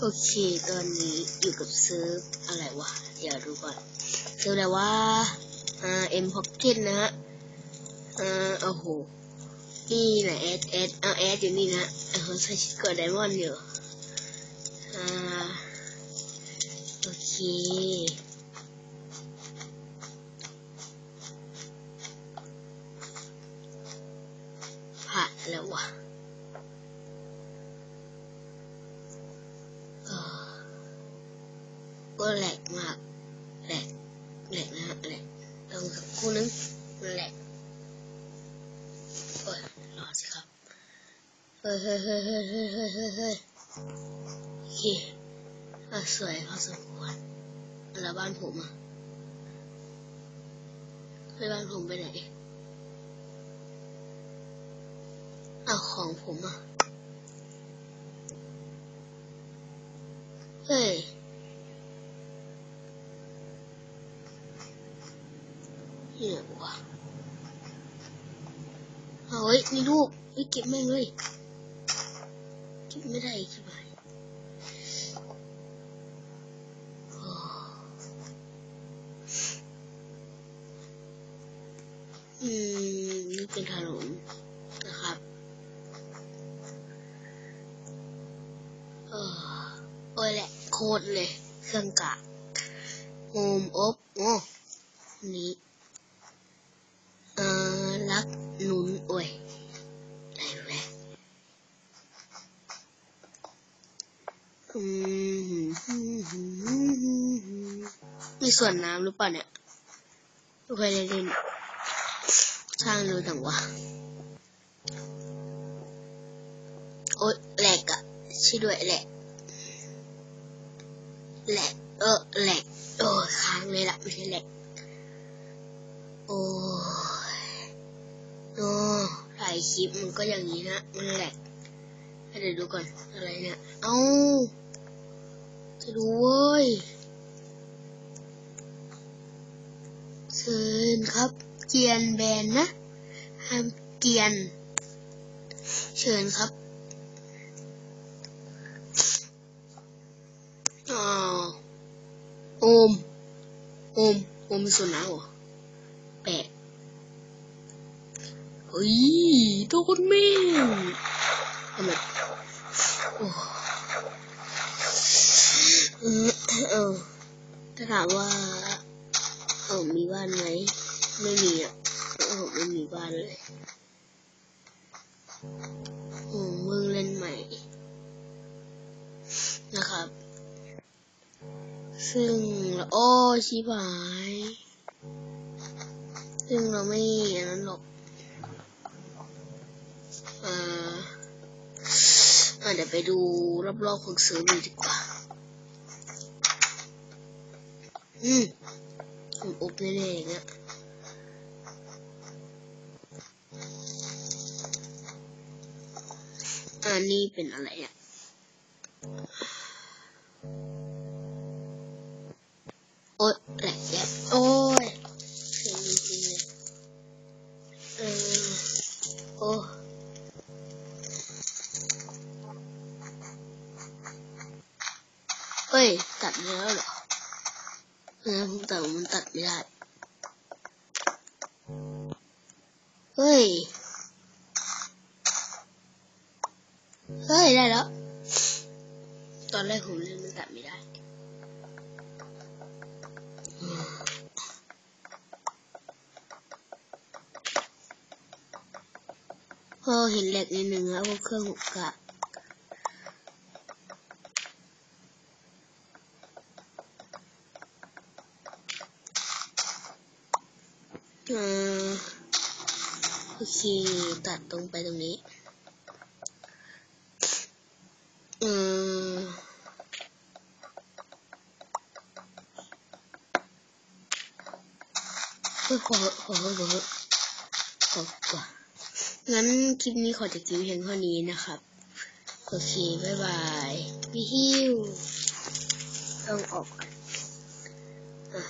โอเค ตอนนี้อยู่กับเซิร์ฟอะไรวะ เดี๋ยวดูก่อน เซิร์ฟอะไรวะอ่าเอ็มพ็อกเก็ตนะฮะ อ่า โอ้โห นี่แหละแอดแอดเอาแอดอยู่นี่นะเออใส่ชิดกอนไดมอนด์อยู่ อ่า โอเคผ่านแล้ววะเออ ก็แหลกมาก แหลก แหลกนะฮะแหลกต้องสักคู่นึงมันแหลกโอ้ยรอสิครับ เฮ้ยเฮ้ยเฮ้ยเฮ้ยเฮ้ยเฮ้ยเฮ้ยเฮ้ยโอเคอะสวยพอสมควรแล้วบ้านผมอะไปบ้านผมไปไหนเอาของผมอะ เฮ้ย นี่ไหนวะเฮ้ยมีลูกเฮ้ยเก็บแม่งเลยเก็บไม่ได้อีกใช่ไหมโอ้อืมนี่เป็นถนนนะครับเออโอ้ยแหละโคตรเลย เครื่องกะโฮมอบโอ้นี้ มีส่วนน้ำหรือเปล่าเนี่ยไม่เคยได้เล่นช่างดูจังวะ โอ๊ยแหลกอะช่วยด้วยแหลกแหลกเออแหลกโอ้ยค้างเลยละไม่ใช่แหลกโอ้ยโอ้ถ่ายคลิปมันก็อย่างนี้นะมันแหลกให้เดี๋ยวดูก่อนอะไรเนี่ย เอ้าจะดูเว้ยเชิญครับ เกียนแบนนะห้ามเกียน เชิญครับอ๋อโอม โอม โอมมีส่วนน้ำเหรอแปะเฮ้ยโดนแม่งทำไมโอ้เออเออถ้าถามว่า เออมีบ้านไหม ไม่มีอะเออไม่มีบ้านเลยโอ้มืองเล่นใหม่ นะครับ ซึ่งโอ้ชิบหาย ซึ่งเราไม่อันนั้นหรอกอ่าอ่าเดี๋ยวไปดูรอบๆของเซิร์ฟดีกว่า อืมผมอุบแน่ๆอย่างเงี้ย นนี้เป็นอะไรอะโอ๊ยแหลกแยะโอ้ยเสียงจริงๆเลยเออโอ้เฮ้ย ตัดเนื้อเหรอเนื้อผมแต่ว่ามันตัดไม่ได้ เฮ้ย เฮ้ย ได้แล้ว ตอนแรกผมเล่นมันตัดไม่ได้พอเห็นเหล็กนิดนึงแล้วพวกเครื่องหุกกะอ่าโอเค ตัดตรงไปตรงนี้ เพื่อขอขอขอขอของั้นคลิปนี้ขอจะกิ้วเพียงเท่านี้นะครับ โอเค บ๊ายบายพี่ฮิวต้องออกอะ